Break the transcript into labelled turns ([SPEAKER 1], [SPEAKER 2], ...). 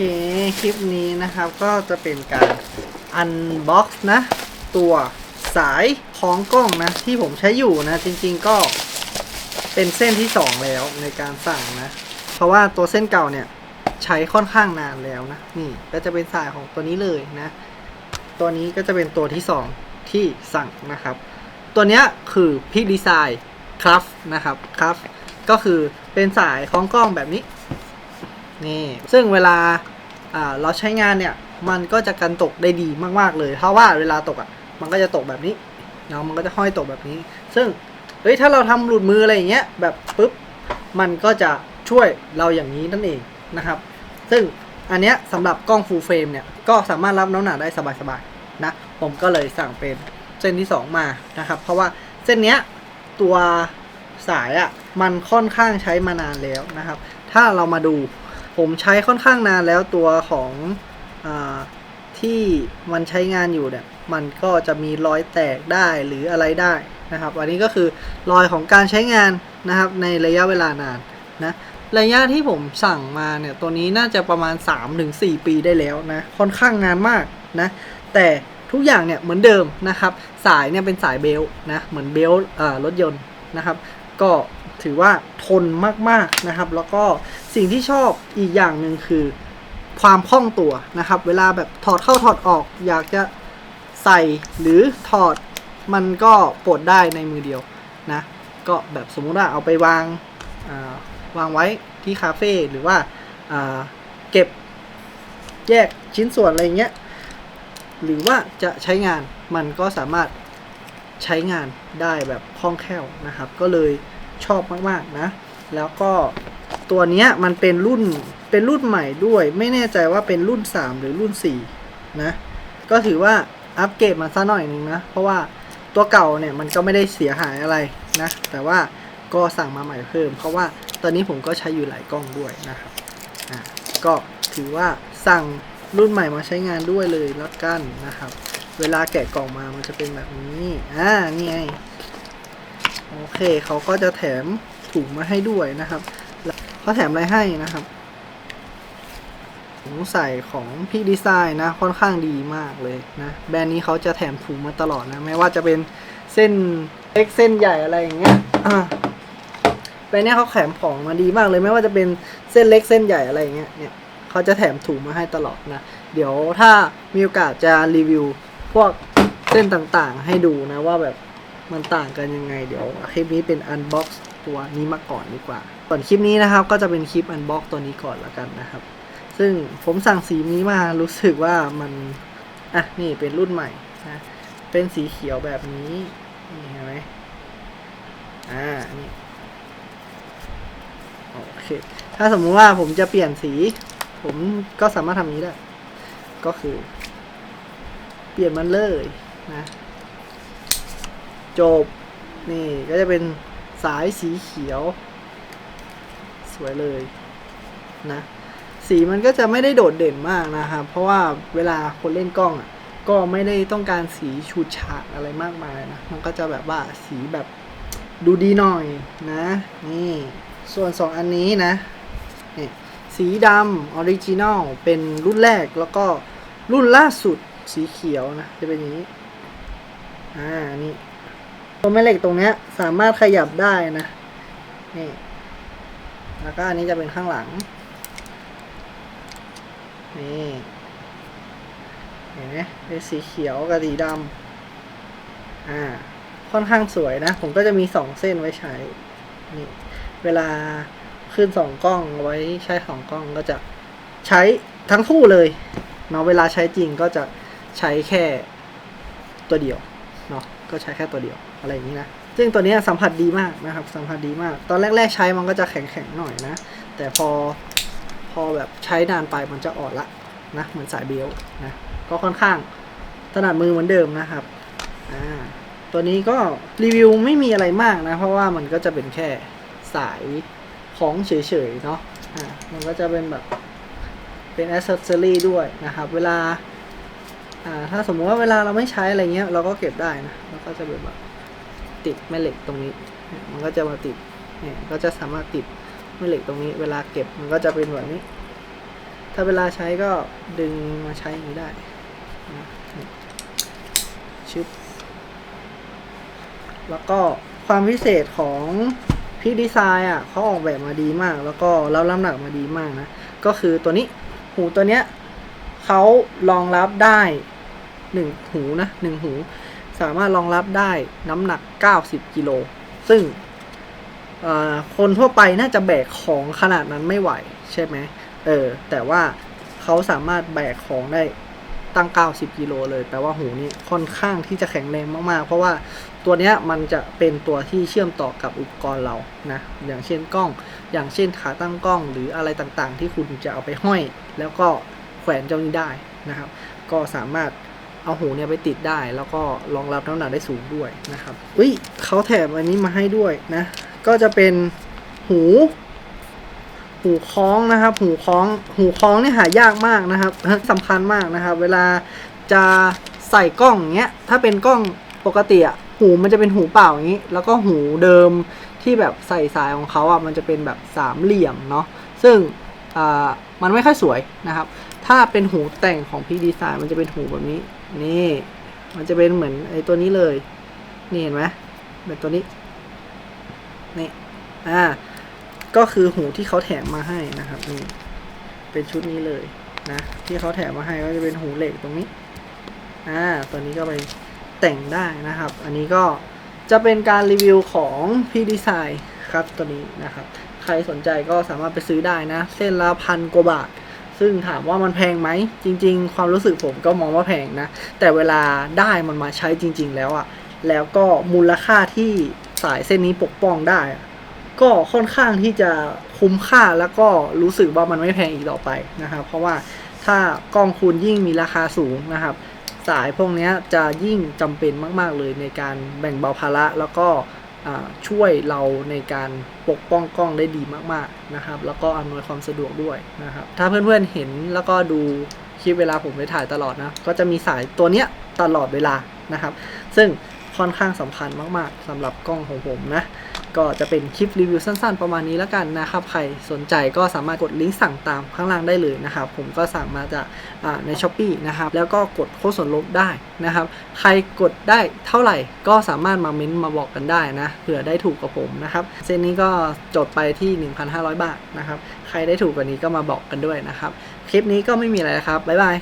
[SPEAKER 1] เคคลิปนี้นะครับก็จะเป็นการอันบ็อกซ์นะ ตัวสายของกล้องนะ ที่ผมใช้อยู่นะ จริงๆก็เป็นเส้นที่ 2 แล้วในการสั่งนะ เพราะว่าตัวเส้นเก่าเนี่ยใช้ค่อนข้างนานแล้วนะ นี่ก็จะเป็นสายของตัวนี้เลยนะ ตัวนี้ก็จะเป็นตัวที่ 2 ที่สั่งนะครับ ตัวเนี้ยคือพิกดีไซน์ครับนะครับครับก็คือเป็นสายของกล้องแบบนี้ นี่ซึ่งเวลาเราใช้งานเนี่ยมันก็จะกันตกได้ดีมากๆเลยเพราะว่าเวลาตกอะมันก็จะตกแบบนี้เนาะมันก็จะห้อยตกแบบนี้ ซึ่งเฮ้ยถ้าเราทำหลุดมืออะไรอย่างเงี้ยแบบปุ๊บมันก็จะช่วยเราอย่างนี้นั่นเองนะครับ ซึ่งอันเนี้ยสำหรับกล้อง full frame เนี่ยก็สามารถรับน้ำหนักได้สบายๆนะผมก็เลยสั่งเป็นเส้นที่ 2 มานะครับ เพราะว่าเส้นเนี้ยตัวสายอะ่ะมันค่อนข้างใช้มานานแล้วนะครับ ถ้าเรามาดู ผมใช้ค่อนข้างนานแล้วตัวของอที่มันใช้งานอยู่เนี่ยมันก็จะมีรอยแตกได้หรืออะไรได้นะครับ อันนี้ก็คือรอยของการใช้งานนะครับในระยะเวลานานนะระยะที่ผมสั่งมาเนี่ยตัวนี้น่าจะประมาณ 3-4 ปีได้แล้วนะค่อนข้างนานมากนะแต่ทุกอย่างเนี่ยเหมือนเดิมนะครับ สายเนี่ยเป็นสายเบล์นะเหมือนเบล์รถยนต์นะครับ ก็ถือว่าทนมากๆนะครับ แล้วก็ สิ่งที่ชอบอีกอย่างหนึ่งคือความคล่องตัวนะครับ เวลาแบบถอดเข้าถอดออก อยากจะใส่หรือถอดมันก็ปลดได้ในมือเดียวนะ ก็แบบสมมุติว่าเอาไปวางาวางไว้ที่คาเฟ่หรือว่าอ่าเก็บแยกชิ้นส่วนอะไรเงี้ย หรือว่าจะใช้งานมันก็สามารถใช้งานได้แบบคล่องแคล่วนะครับ ก็เลยชอบมาก ๆ นะ แล้วก็ ตัวเนี้ยมันเป็นรุ่นเป็นรุ่นใหม่ด้วย ไม่แน่ใจว่าเป็นรุ่น 3 หรือรุ่น 4 นะ ก็ถือว่าอัปเกรดมาซะหน่อยหนึงนะ เพราะว่าตัวเก่าเนี่ยมันก็ไม่ได้เสียหายอะไรนะ แต่ว่าก็สั่งมาใหม่เพิ่ม เพราะว่าตอนนี้ผมก็ใช้อยู่หลายกล้องด้วยนะครับอะก็ถือว่าสั่งรุ่นใหม่มาใช้งานด้วยเลยแล้วกันนะครับ เวลาแกะกล่องมามันจะเป็นแบบนี้อ่านี่ไงโอเคเขาก็จะแถมถุงมาให้ด้วยนะครับ เขาแถมอะไรให้นะครับถุงใส่ของพี่ดีไซน์นะ ค่อนข้างดีมากเลยนะ แบรนด์นี้เขาจะแถมถุงมาตลอดนะ ไม่ว่าจะเป็นเส้นเล็กเส้นใหญ่อะไรอย่างเงี้ยแบรนด์เนี้ยเขาแถมของมาดีมากเลย ไม่ว่าจะเป็นเส้นเล็กเส้นใหญ่อะไรอย่างเงี้ยเนี่ยเขาจะแถมถุงมาให้ตลอดนะ เดี๋ยวถ้ามีโอกาสจะรีวิวพวกเส้นต่างๆ ให้ดูนะว่าแบบ มันต่างกันยังไง เดี๋ยวคลิปนี้เป็นอันบ็อกซ์ตัวนี้มาก่อนดีกว่า ส่วนคลิปนี้นะครับ ก็จะเป็นคลิปอันบ็อกซ์ตัวนี้ก่อนละกันนะครับ ซึ่งผมสั่งสีนี้มารู้สึกว่ามันอะนี่เป็นรุ่นใหม่นะเป็นสีเขียวแบบนี้นี่เห็นไหมอ่านี่โอเคถ้าสมมุติว่าผมจะเปลี่ยนสี ผมก็สามารถทำอย่านี้ได้ ก็คือ เปลี่ยนมันเลยนะ จบ นี่ก็จะเป็นสายสีเขียว สวยเลยนะ สีมันก็จะไม่ได้โดดเด่นมากนะครับ เพราะว่าเวลาคนเล่นกล้องอะก็ไม่ได้ต้องการสีฉูดฉาดอะไรมากมายนะ มันก็จะแบบว่าสีแบบดูดีหน่อยนะ นี่ ส่วนสองอันนี้นะนี่สีดำออริจินอลเป็นรุ่นแรกแล้วก็รุ่นล่าสุดสีเขียวนะ จะเป็นอย่างนี้ อ่า นี่ ตัวแม่เหล็กตรงเนี้ยสามารถขยับได้นะ นี่ แล้วก็อันนี้จะเป็นข้างหลัง นี่เห็นไหมเป็นสีเขียวกับสีดำอ่า ค่อนข้างสวยนะ ผมก็จะมีสองเส้นไว้ใช้ นี่ เวลาขึ้นสองกล้องเอาไว้ใช้สองกล้องก็จะใช้ทั้งคู่เลยเนาะเวลาใช้จริงก็จะใช้แค่ตัวเดียวเนาะก็ใช้แค่ตัวเดียว อะไรอย่างนี้นะ ซึ่งตัวนี้สัมผัสดีมากนะครับ สัมผัสดีมาก ตอนแรก ๆ ใช้มันก็จะแข็งๆหน่อยนะ แต่พอพอแบบใช้นานไปมันจะอ่อนละนะ เหมือนสายเบลนะ ก็ค่อนข้างถนัดมือเหมือนเดิมนะครับ อ่า ตัวนี้ก็รีวิวไม่มีอะไรมากนะ เพราะว่ามันก็จะเป็นแค่สายของเฉยๆเนาะ อ่า มันก็จะเป็นแบบเป็นอ c เซสซอรี่ด้วยนะครับ เวลา อ่า ถ้าสมมติว่าเวลาเราไม่ใช้อะไรเงี้ย เราก็เก็บได้นะ แล้วก็จะเป็นแบบ ติดแม่เหล็กตรงนี้ มันก็จะมาติดเนี่ยก็จะสามารถติดแม่เหล็กตรงนี้ เวลาเก็บมันก็จะเป็นแบบนี้ ถ้าเวลาใช้ก็ดึงมาใช้อย่างนี้ได้ชึบแล้วก็ความพิเศษของพี่ดีไซน์อะเขาออกแบบมาดีมาก แล้วก็รับน้ำหนักมาดีมากนะ ก็คือตัวนี้หูตัวเนี้ยเขารองรับได้หนึ่งหูนะหนึ่งหู สามารถรองรับได้น้ำหนัก 90 กิโล ซึ่งคนทั่วไปน่าจะแบกของขนาดนั้นไม่ไหวใช่ไหมเออ แต่ว่าเขาสามารถแบกของได้ตั้ง 90 กิโลเลย แปลว่าหูนี่ค่อนข้างที่จะแข็งแรงมาก ๆ เพราะว่าตัวนี้มันจะเป็นตัวที่เชื่อมต่อกับอุปกรณ์เรานะ อย่างเช่นกล้อง อย่างเช่นขาตั้งกล้อง หรืออะไรต่างๆ ที่คุณจะเอาไปห้อย แล้วก็แขวนเจ้านี้ได้นะครับ ก็สามารถ เอาหูเนี่ยไปติดได้ แล้วก็รองรับน้ำหนักได้สูงด้วยนะครับอุ้ยเขาแถมอันนี้มาให้ด้วยนะ ก็จะเป็นหู หูคล้องนะครับ หูคล้อง หูคล้องนี่หายากมากนะครับสำคัญมากนะครับ เวลาจะใส่กล้องเงี้ย ถ้าเป็นกล้องปกติอะหูมันจะเป็นหูเปล่าอย่างนี้ แล้วก็หูเดิมที่แบบใส่สายของเขาอะมันจะเป็นแบบสามเหลี่ยมเนาะ ซึ่งอ่ามันไม่ค่อยสวยนะครับ ถ้าเป็นหูแต่งของพี่ดีไซน์มันจะเป็นหูแบบนี้ นี่ มันจะเป็นเหมือนไอ้ตัวนี้เลย นี่เห็นไหมเป็นตัวนี้ นี่ อ่า ก็คือหูที่เขาแถมมาให้นะครับนี่เป็นชุดนี้เลยนะ ที่เขาแถมมาให้ก็จะเป็นหูเหล็กตรงนี้ อ่า ตัวนี้ก็ไปแต่งได้นะครับ อันนี้ก็จะเป็นการรีวิวของพี่ดีไซน์ครับตัวนี้นะครับ ใครสนใจก็สามารถไปซื้อได้นะ เส้นละพันกว่าบาท ซึ่งถามว่ามันแพงไหม จริง ๆ ความรู้สึกผมก็มองว่าแพงนะ แต่เวลาได้มันมาใช้จริง ๆ แล้วอะแล้วก็มูลค่าที่สายเส้นนี้ปกป้องได้ ก็ค่อนข้างที่จะคุ้มค่าแล้วก็รู้สึกว่ามันไม่แพงอีกต่อไปนะครับ เพราะว่าถ้ากล้องคุณยิ่งมีราคาสูงนะครับ สายพวกนี้จะยิ่งจำเป็นมาก ๆ เลยในการแบ่งเบาภาระแล้วก็ ช่วยเราในการปกป้องกล้องได้ดีมากๆนะครับ แล้วก็อำนวยความสะดวกด้วยนะครับ ถ้าเพื่อนๆเห็นแล้วก็ดูคลิปเวลาผมไปถ่ายตลอดนะ ก็จะมีสายตัวเนี้ยตลอดเวลานะครับ ซึ่ง ค่อนข้างสำคัญมากๆสำหรับกล้องของผมนะ ก็จะเป็นคลิปรีวิวสั้นๆ ประมาณนี้แล้วกันนะครับ ใครสนใจก็สามารถกดลิงก์สั่งตามข้างล่างได้เลยนะครับ ผมก็สั่งมาจากใน s h อ p e e นะครับ แล้วก็กดโค้ดส่วนลดได้นะครับ ใครกดได้เท่าไหร่ก็สามารถมาเม้นต์มาบอกกันได้นะเผื่อได้ถูกกับผมนะครับ เซนนี้ก็จดไปที่ 1,500 บาทนะครับ ใครได้ถูกกว่านี้ก็มาบอกกันด้วยนะครับ คลิปนี้ก็ไม่มีอะไรครับบ๊ายบาย